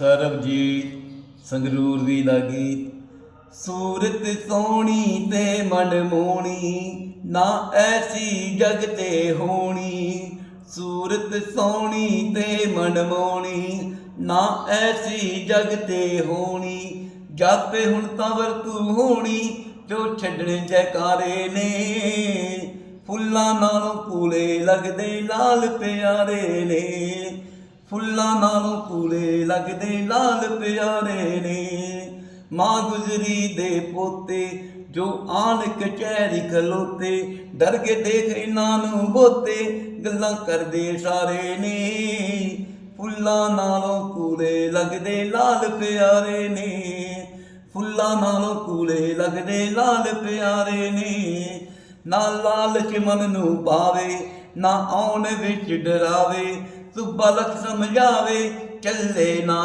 ਸਰਬਜੀਤ ਸੰਗਰੂਰ ਦੀ ਦਾ ਗੀਤ ਸੂਰਤ ਸੋਹਣੀ ਤੇ ਮਨ ਮੋਣੀ, ਨਾ ਐਸੀ ਜਗ ਤੇ ਹੋਣੀ। ਸੂਰਤ ਸੋਹਣੀ ਤੇ ਮਨ ਮੋਣੀ, ਨਾ ਐਸੀ ਜਗ ਤੇ ਹੋਣੀ। ਜਾਪੇ ਹੁਣ ਤਵਰ ਤੂੰ ਹੋਣੀ, ਜੋ ਛੱਡਣੇ ਜੈਕਾਰੇ ਨੇ। ਫੁੱਲਾਂ ਨਾਲੋਂ ਕੂਲੇ ਲੱਗਦੇ ਲਾਲ ਪਿਆਰੇ ਨੇ। ਫੁੱਲਾਂ ਨਾਲੋਂ ਕੂਲੇ ਲੱਗਦੇ ਲਾਲ ਪਿਆਰੇ ਨੇ। ਮਾਂ ਗੁਜਰੀ ਦੇ ਪੋਤੇ ਜੋ ਆਣ ਕਚਹਿਰੀ ਖਲੋਤੇ, ਡਰ ਕੇ ਦੇਖ ਇਹਨਾਂ ਨੂੰ ਬੋਤੇ, ਗੱਲਾਂ ਕਰਦੇ ਸਾਰੇ ਨੇ। ਫੁੱਲਾਂ ਨਾਲੋਂ ਕੂਲੇ ਲੱਗਦੇ ਲਾਲ ਪਿਆਰੇ ਨੇ। ਫੁੱਲਾਂ ਨਾਲੋਂ ਕੂਲੇ ਲੱਗਦੇ ਲਾਲ ਪਿਆਰੇ ਨੇ। ਨਾ ਲਾਲਚ ਮਨ ਨੂੰ ਪਾਵੇ ਨਾ ਆਉਣ ਵਿੱਚ ਡਰਾਵੇ ਤੂੰ ਲਖ ਸਮਝਾਵੇ ਚੱਲੇ ਨਾ